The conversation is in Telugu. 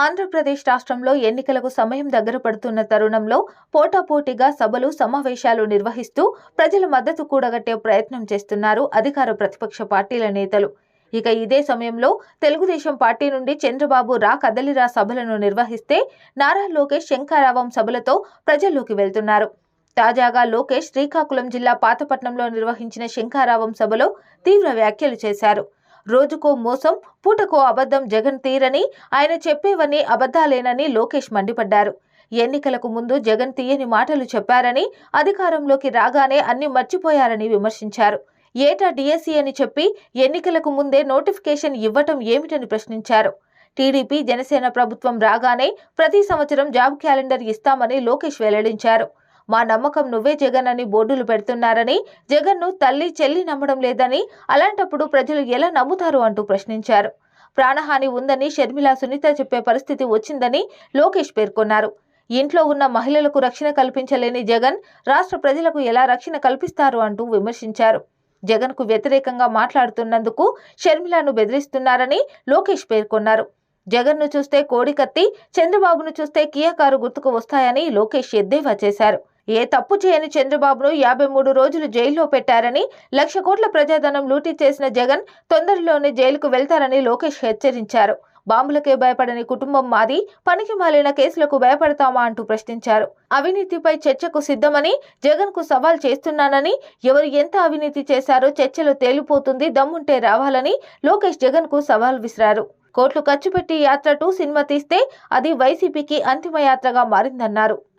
ఆంధ్రప్రదేశ్ రాష్ట్రంలో ఎన్నికలకు సమయం దగ్గర పడుతున్న తరుణంలో పోటాపోటీగా సభలు సమావేశాలు నిర్వహిస్తూ ప్రజల మద్దతు కూడగట్టే ప్రయత్నం చేస్తున్నారు అధికార ప్రతిపక్ష పార్టీల నేతలు. ఇక ఇదే సమయంలో తెలుగుదేశం పార్టీ నుండి చంద్రబాబు రా కదలిరా సభలను నిర్వహిస్తే నారా లోకేష్ శంకారావం సభలతో ప్రజల్లోకి వెళ్తున్నారు. తాజాగా లోకేష్ శ్రీకాకుళం జిల్లా పాతపట్నంలో నిర్వహించిన శంకారావం సభలో తీవ్ర వ్యాఖ్యలు చేశారు. రోజుకో మోసం పూటకో అబద్ధం జగన్ తీరని ఆయన చెప్పేవన్నీ అబద్ధాలేనని లోకేష్ మండిపడ్డారు. ఎన్నికలకు ముందు జగన్ తీయని మాటలు చెప్పారని అధికారంలోకి రాగానే అన్ని మర్చిపోయారని విమర్శించారు. ఏటా డిఎస్సీ అని చెప్పి ఎన్నికలకు ముందే నోటిఫికేషన్ ఇవ్వటం ఏమిటని ప్రశ్నించారు. టీడీపీ జనసేన ప్రభుత్వం రాగానే ప్రతి సంవత్సరం జాబ్ క్యాలెండర్ ఇస్తామని లోకేష్ వెల్లడించారు. మా నమ్మకం నువ్వే జగన్ అని బోర్డులు పెడుతున్నారని జగన్ను తల్లి చెల్లి నమ్మడం లేదని అలాంటప్పుడు ప్రజలు ఎలా నమ్ముతారు అంటూ ప్రశ్నించారు. ప్రాణహాని ఉందని షర్మిల సునీత చెప్పే పరిస్థితి వచ్చిందని లోకేష్ పేర్కొన్నారు. ఇంట్లో ఉన్న మహిళలకు రక్షణ కల్పించలేని జగన్ రాష్ట్ర ప్రజలకు ఎలా రక్షణ కల్పిస్తారు అంటూ విమర్శించారు. జగన్కు వ్యతిరేకంగా మాట్లాడుతున్నందుకు షర్మిలను బెదిరిస్తున్నారని లోకేష్ పేర్కొన్నారు. జగన్ను చూస్తే కోడి కత్తి చంద్రబాబును చూస్తే కియా కారు గుర్తుకు వస్తాయని లోకేష్ ఎద్దేవా చేశారు. ఏ తప్పు చేయని చంద్రబాబును యాభై మూడు రోజులు జైల్లో పెట్టారని లక్ష కోట్ల ప్రజాధనం లూటీ చేసిన జగన్ తొందరలోనే జైలుకు వెళ్తారని లోకేష్ హెచ్చరించారు. బాంబులకే భయపడని కుటుంబం మాది పనికి మాలిన కేసులకు భయపడతామా అంటూ ప్రశ్నించారు. అవినీతిపై చర్చకు సిద్ధమని జగన్కు సవాల్ చేస్తున్నానని ఎవరు ఎంత అవినీతి చేశారో చర్చలో తేలిపోతుంది దమ్ముంటే రావాలని లోకేష్ జగన్కు సవాల్ విసిరారు. కోట్లు ఖర్చు పెట్టి యాత్ర టూ సినిమా తీస్తే అది వైసీపీకి అంతిమ యాత్రగా మారిందన్నారు.